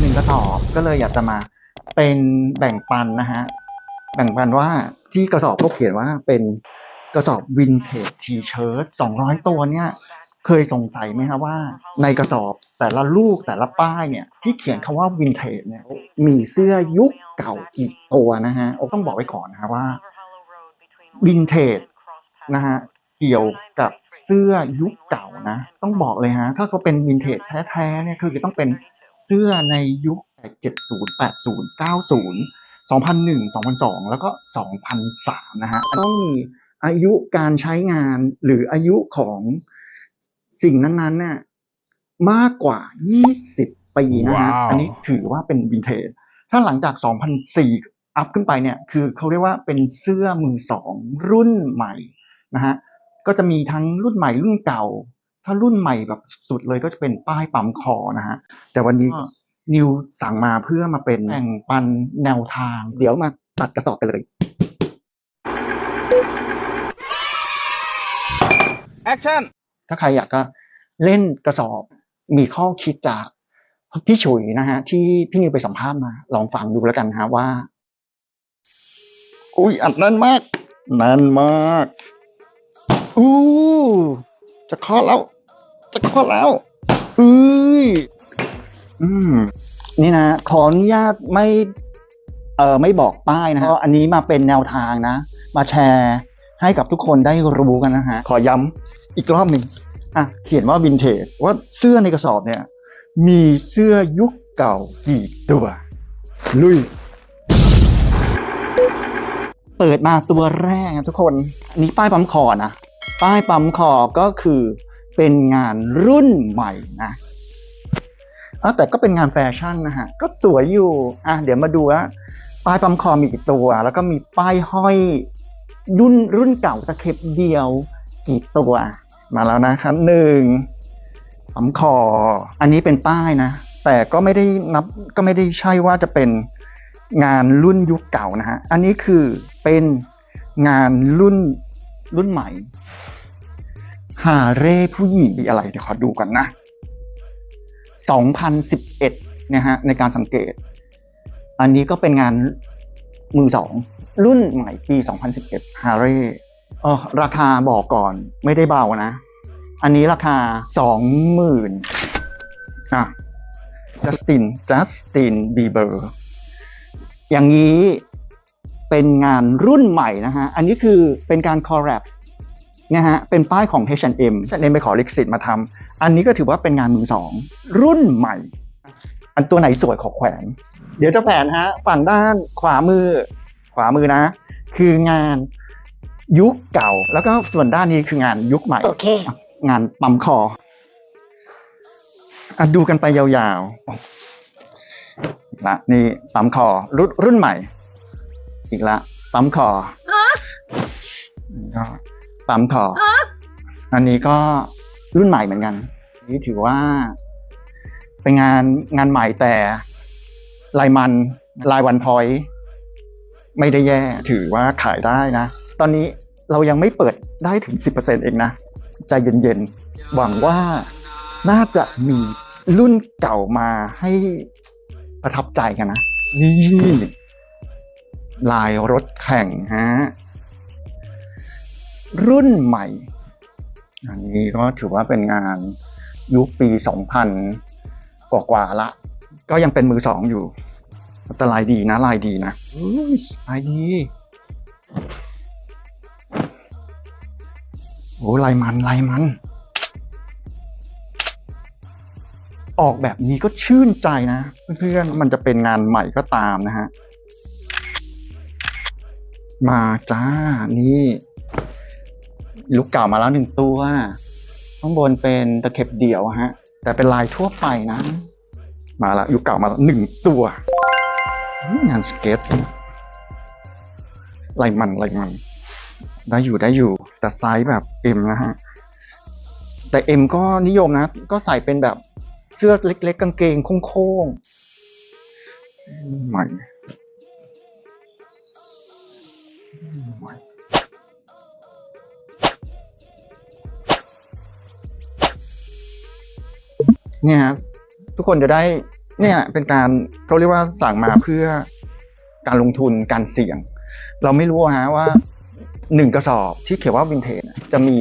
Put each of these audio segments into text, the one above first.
หนึ่งกระสอบก็เลยอยากจะมาเป็นแบ่งปันนะฮะแบ่งปันว่าที่กระสอบเขาเขียนว่าเป็นกระสอบวินเทจทีเชิ้ตสองร้อยตัวเนี่ยเคยสงสัยไหมครับว่า ในกระสอบแต่ละลูกแต่ละป้ายเนี่ย ที่เขียนคำว่าวินเทจเนี่ยมีเสื้อยุคเก่ากี่ตัวนะฮะต้องบอกไว้ก่อนนะว่าวินเทจนะฮะเกี่ยวกับเสื้อยุคเก่านะ ต้องบอกเลยฮะถ้าเขาเป็นวินเทจแท้ๆเนี่ยคือต้องเป็น เสื้อในยุค70 80 90 2001 2002 แล้วก็ 2003 นะฮะ ต้องมีอายุการใช้งานหรืออายุของสิ่งนั้นๆเนี่ยมากกว่า 20 ปีนะฮะว้าวอันนี้ถือว่าเป็นวินเทจ ถ้าหลังจาก 2004 อัพขึ้นไปเนี่ย คือเขาเรียกว่าเป็นเสื้อมือสองรุ่นใหม่นะฮะ ก็จะมีทั้งรุ่นใหม่รุ่นเก่า ถ้ารุ่นใหม่แบบสุดเลยก็จะเป็นป้ายปั๊มคอนะฮะแต่วันนี้นิวสั่งมาเพื่อมาเป็นแบ่งปันแนวทาง เดี๋ยวมาตัดกระสอบกันเลยแอคชั่นถ้าใครอยากจะเล่นกระสอบมีข้อคิดจากพี่ฉุยนะฮะ ที่พี่นิวไปสัมภาษณ์มา ลองฟังดูแล้วกันฮะว่า อุ้ยอัดแนั่นมากแนั่นมาก อู้จะคลอดแล้ว จะคลอดแล้วอุ้ยอืมนี่นะ ขออนุญาตไม่เอ่อไม่บอกป้ายนะฮะเพราะอันนี้มาเป็นแนวทางนะ มาแชร์ให้กับทุกคนได้รู้กันนะฮะ ขอย้ำอีกรอบหนึ่งอะ เขียนว่าวินเทจว่าเสื้อในกระสอบเนี่ย มีเสื้อยุคเก่ากี่ตัว ลุย เปิดมาตัวแรกนะทุกคน อันนี้ป้ายปั๊มคอนะ ป้ายปั๊มคอก็คือ เป็นงานรุ่นใหม่นะแต่ก็เป็นงานแฟชั่นนะฮะ ก็สวยอยู่ อะเดี๋ยวมาดูว่าป้ายปั๊มคอมีกี่ตัว แล้วก็มีป้ายห้อยรุ่นรุ่นเก่าตะเข็บเดียวกี่ตัว มาแล้วนะครับหนึ่งปั๊มคอ อันนี้เป็นป้ายนะ แต่ก็ไม่ได้นับก็ไม่ได้ใช่ว่าจะเป็นงานรุ่นยุคเก่านะฮะ อันนี้คือเป็นงานรุ่นรุ่นใหม่ หาเร่ผู้หญิงมีอะไรเดี๋ยวขอดูกันนะ 2011นะฮะในการสังเกต อันนี้ก็เป็นงานมือสองรุ่นใหม่ปี 2011 ฮาร์เร่เออราคาบอกก่อนไม่ได้เบานะ อันนี้ราคา 20,000อะจัสตินจัสตินบีเบอร์อย่างนี้เป็นงานรุ่นใหม่นะฮะ อันนี้คือเป็นการคอร์รัป นะฮะเป็นป้ายของ H&M H&M ไปขอลิขสิทธิ์มาทำอันนี้ก็ถือว่าเป็นงานมือสองรุ่นใหม่ อันตัวไหนสวยขอแขวน เดี๋ยวจะแผนฮะฝั่งด้านขวามือ ขวามือนะ คืองานยุคเก่า แล้วก็ส่วนด้านนี้คืองานยุคใหม่ โอเค งานปั๊มคออะดูกันไปยาวๆละนี่ปั๊มคอรุ่นรุ่นใหม่ อีกละปั๊มคอนี่ก็ ปั๊มคออันนี้ก็รุ่นใหม่เหมือนกัน นี่ถือว่า เป็นงานงานใหม่แต่ลายมันลายวันพอยต์ไม่ได้แย่ถือว่าขายได้นะ ตอนนี้เรายังไม่เปิดได้ถึง 10%เองนะ ใจเย็นๆ หวังว่าน่าจะมีรุ่นเก่ามาให้ประทับใจกันนะ นี่ลายรถแข่งฮะ รุ่นใหม่ อันนี้ก็ถือว่าเป็นงานยุคปี 2000 กว่าๆละ ก็ยังเป็นมือสองอยู่ แต่ลายดีนะลายดีนะอุ้ยลายดีโอ้ลายมันลายมัน ออกแบบนี้ก็ชื่นใจนะ เพื่อนๆมันจะเป็นงานใหม่ก็ตามนะฮะ มาจ้านี่ ลูกเก่ามาแล้วหนึ่งตัวข้างบนเป็นตะเข็บเดี่ยวฮะ แต่เป็นลายทั่วไปนะ มาละยุคเก่ามาแล้วหนึ่งตัว งานสเก็ตลายมันลายมัน ได้อยู่ได้อยู่ แต่ไซส์แบบเอ็มนะฮะ แต่เอ็มก็นิยมนะ ก็ใส่เป็นแบบเสื้อเล็ก ๆ กางเกงโค้งๆใหม่ใหม่ เนี่ยฮะทุกคนจะได้เนี่ยเป็นการเขาเรียกว่าสั่งมาเพื่อการลงทุนการเสี่ยง เราไม่รู้ฮะว่าหนึ่งกระสอบที่เขียนว่าวินเทจจะมี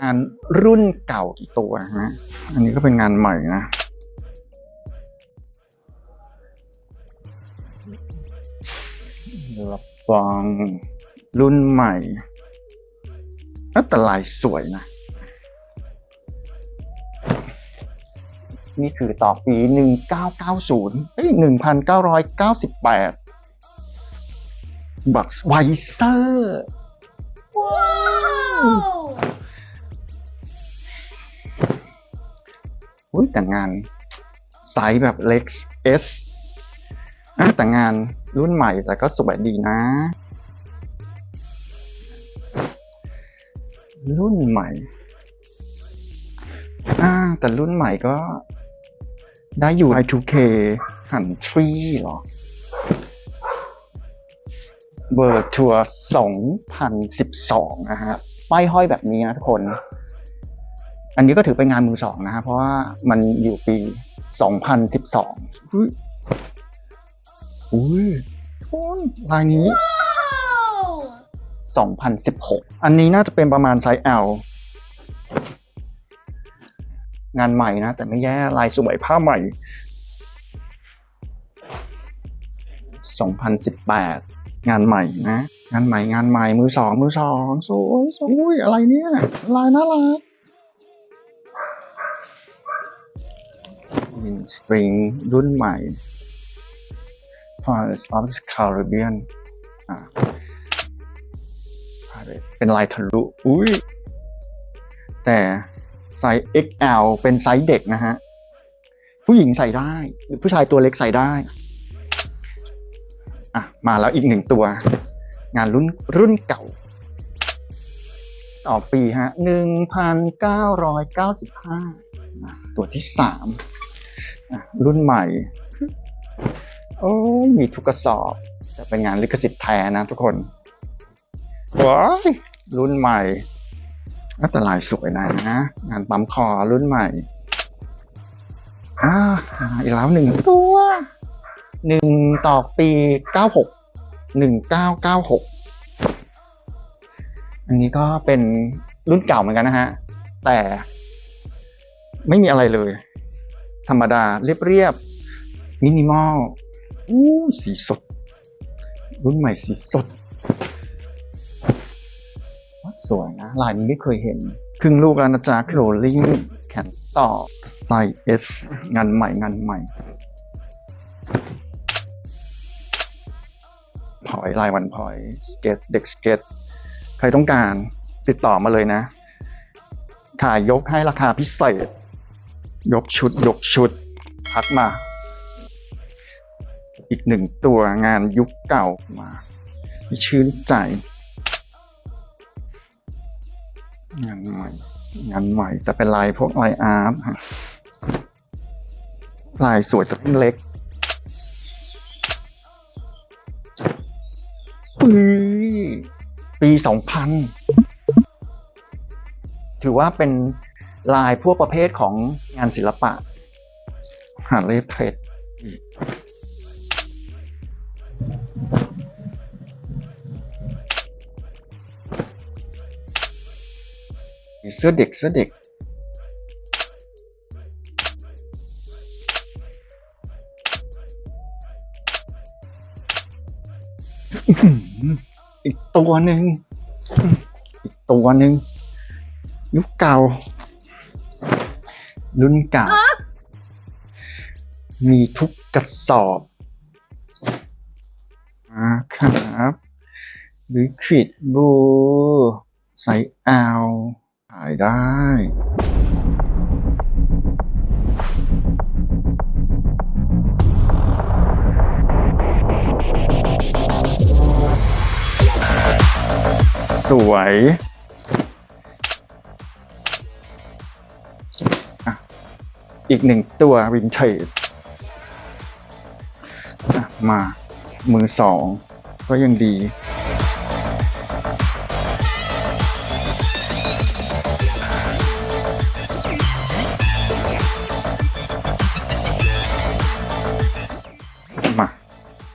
งานรุ่นเก่ากี่ตัวฮะอันนี้ก็เป็นงานใหม่นะรับฟองรุ่นใหม่เอ้าแต่ลายสวยนะ นี่คือต่อปี 1990เอ้ย1998 บัคไวเซอร์ว้าวอุ้ยแต่งานไซส์แบบเล็ก S อะแต่งานรุ่นใหม่แต่ก็สวยดีนะ รุ่นใหม่ อ่า แต่รุ่นใหม่ก็ ได้อยู่ Y2K หันทรีเหรอ เบอร์ทัวร์2012 นะฮะ ป้ายห้อยแบบนี้นะทุกคน อันนี้ก็ถือเป็นงานมือสองนะฮะ เพราะว่ามันอยู่ปี 2012อุ้ยอุ้ยทุกคนลายนี้ 2016 อันนี้น่าจะเป็นประมาณไซส์ L งานใหม่นะ แต่ไม่แย่ลายสวยผ้าใหม่ 2018 งานใหม่นะ งานใหม่งานใหม่มือสองมือสองสวยสวยอะไรเนี่ยลายน่ารักมินสตริงรุ่นใหม่ Pirates of the Caribbean อ่าเป็นลายทะลุ อุ้ย แต่ ไซส์ XL เป็นไซส์เด็กนะฮะ ผู้หญิงใส่ได้ หรือผู้ชายตัวเล็กใส่ได้ อะ มาแล้วอีกหนึ่งตัว งานรุ่นรุ่นเก่า ต่อปีฮะหนึ่งพันเก้าร้อยเก้าสิบห้าตัวที่สามอะรุ่นใหม่ โอ้มีทุกกระสอบ แต่เป็นงานลิขสิทธิ์แท้นะทุกคนว้ายรุ่นใหม่ แต่ลายสวยนะ งานปั๊มคอรุ่นใหม่อ่าอีกแล้วหนึ่งตัวหนึ่งต่อปีเก้าหกหนึ่งเก้าเก้าหกอันนี้ก็เป็นรุ่นเก่าเหมือนกันนะฮะ แต่ไม่มีอะไรเลย ธรรมดาเรียบๆมินิมอลอู้สีสด รุ่นใหม่สีสด สวยนะลายนี้ไม่เคยเห็น ครึ่งลูกแล้วนะจ๊ะโคลลิ่งแขนต่อไซส์งานใหม่งานใหม่พอยลายวันพอยสเก็ตเด็กสเก็ตใครต้องการติดต่อมาเลยนะขายยกให้ราคาพิเศษ ยกชุด ยกชุด พักมา อีกหนึ่งตัวงานยุคเก่ามา ชื่นใจ งานใหม่ งานใหม่ แต่เป็นลายพวกลายอาร์ตลายสวยแต่เล็กปีปีสองพันถือว่าเป็นลายพวกประเภทของงานศิลปะหาเลฟเทร เสื้อเด็กเสื้อเด็กอื้อหืออีกตัวหนึ่ง อีกตัวหนึ่ง ยุคเก่า รุ่นเก่า มีทุกกระสอบอ่าครับลิควิดบูไซส์แอลขายได้ สวยอีกหนึ่งตัววินเทจมามือสองก็ยังดี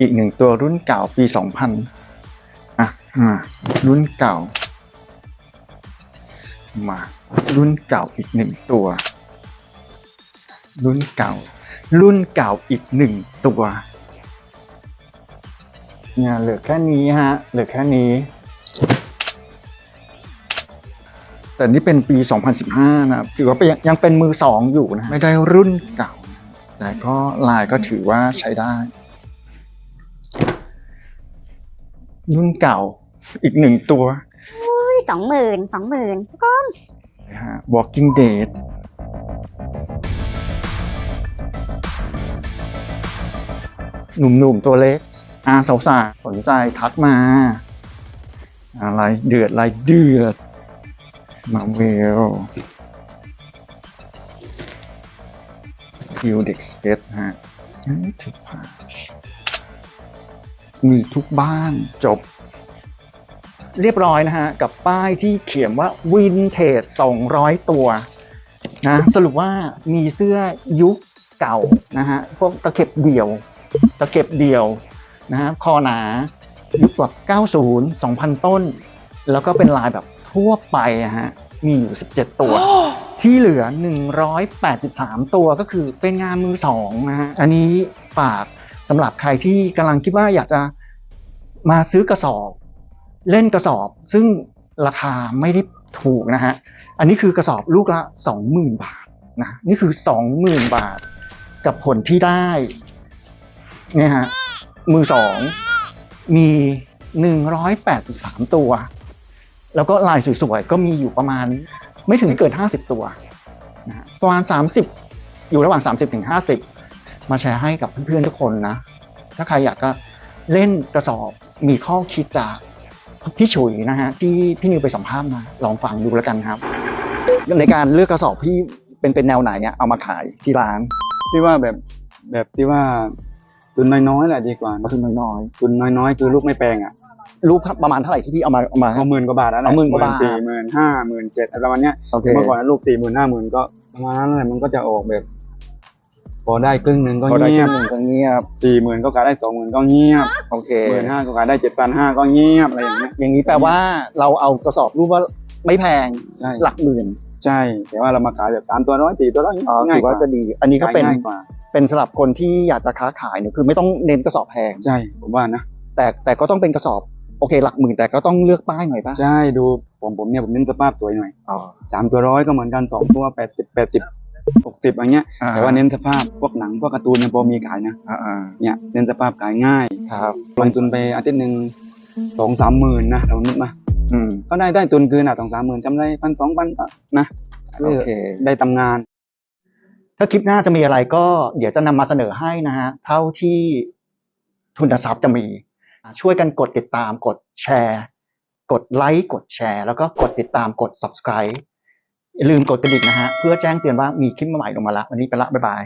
อีกหนึ่งตัวรุ่นเก่าปีสองพันอะมารุ่นเก่า มารุ่นเก่าอีกหนึ่งตัว รุ่นเก่า รุ่นเก่าอีกหนึ่งตัวเนี่ยเหลือแค่นี้ฮะ เหลือแค่นี้ แต่นี่เป็นปี 2015 นะครับ ถือว่ายังยังเป็นมือสองอยู่นะ ไม่ได้รุ่นเก่า แต่ก็ลายก็ถือว่าใช้ได้ รุ่นเก่าอีกหนึ่งตัวสองหมื่นสองหมื่นก็นะฮะ Walking Dead หนุ่มๆตัวเล็ก อาสาวๆสนใจทักมาอะไรเดือดอะไรเดือด มาเวลฟิวเด็กสเก็ตฮะถึกพา มีทุกบ้านจบ เรียบร้อยนะฮะ กับป้ายที่เขียนว่าวินเทจ200 ตัวนะสรุปว่ามีเสื้อยุคเก่านะฮะพวกตะเข็บเดี่ยว ตะเข็บเดี่ยวนะฮะคอหนายุคแบบ90 2,000 ต้น แล้วก็เป็นลายแบบทั่วไปะฮะมีอยู่ 17 ตัว ที่เหลือ 183 ตัวก็คือเป็นงานมือสองนะฮะอันนี้ฝาก สำหรับใครที่กำลังคิดว่าอยากจะมาซื้อกระสอบ เล่นกระสอบ ซึ่งราคาไม่ได้ถูกนะฮะ อันนี้คือกระสอบลูกละ 20,000 บาทนะนี่คือ 20,000 บาท กับผลที่ได้เนี่ยฮะมือสองมี 183 ตัว แล้วก็ลายสวยๆ ก็มีอยู่ประมาณไม่ถึงเกิน 50 ตัวนะประมาณ 30 อยู่ระหว่าง 30ถึง50 มาแชร์ให้กับเพื่อนๆทุกคนนะ ถ้าใครอยากจะเล่นกระสอบมีข้อคิดจากพี่ฉุยนะฮะที่พี่นิวไปสัมภาษณ์มาลองฟังดูแล้วกันครับ ในการเลือกกระสอบพี่เป็นเป็นแนวไหนเนี่ยเอามาขายที่ร้านที่ว่าแบบแบบที่ว่าทุนน้อยๆแหละดีกว่าก็คือน้อยทุนน้อยๆคือลูกไม่แพงอะๆรูปประมาณเท่าไหร่ที่พี่เอามาเอามาเอาหมื่นกว่าบาทแล้วเอาหมื่นกว่าบาทสี่หมื่นห้าหมื่นเจ็ดอะไรประมาณเนี้ยโอเคเมื่อก่อนลูกสี่หมื่นห้าหมื่นก็ประมาณนั้นแหละมันก็จะออกแบบ พอได้ครึ่งหนึ่งก็พอได้เงียบครึ่งหนึ่งก็เงียบสี่หมื่นก็ขายได้สองหมื่นก็เงียบโอเคหมื่นห้าก็ขายได้เจ็ดพันห้าก็เงียบอะไรอย่างเงี้ยอย่างนี้แปลว่าเราเอากระสอบรูปว่าไม่แพงใช่หลักหมื่นใช่ แต่ว่าเรามาขายแบบสามตัวร้อยสี่ตัวร้อยอ๋อง่าถืยอกว่าว่าจะดี อันนี้ก็เป็นขายง่ายกว่าเป็นสำหรับคนที่อยากจะค้าขายเนี่ยคือไม่ต้องเน้นกระสอบแพงใช่ผมว่านะแต่แต่ก็ต้องเป็นกระสอบโอเคหลักหมื่นแต่ก็ต้องเลือกป้ายหน่อยป่ะใช่ดูผมผมเนี่ยผมเน้นสภาพสวยหน่อยอ๋อสามตัวร้อยก็เหมือนกันสองตัวแปดสิบแปดสิบ หกสิบอะไรเงี้ย อ่แต่ว่าเน้นสภาพพวกหนังพวกการ์ตูนยังพอมีขายนะอ่าอ่าเนี่ยเน้นสภาพขายง่ายครับ ลงทุนไปอาทิตย์หนึ่งสองสามหมื่นนะเรานึกมาอืมก็ได้ได้ทุนคืนอะสองสามหมื่นกำไรพันสองพันนะโอเค ได้ทำงาน ถ้าคลิปหน้าจะมีอะไรก็เดี๋ยวจะนำมาเสนอให้นะฮะ เท่าที่ทุนทรัพย์จะมี ช่วยกันกดติดตามกดแชร์ กดไลค์กดแชร์ แล้วก็กดติดตามกด subscribe อย่าลืมกดกระดิ่งนะฮะ เพื่อแจ้งเตือนว่ามีคลิปใหม่ลงมาแล้ววันนี้ไปละ บ๊ายบาย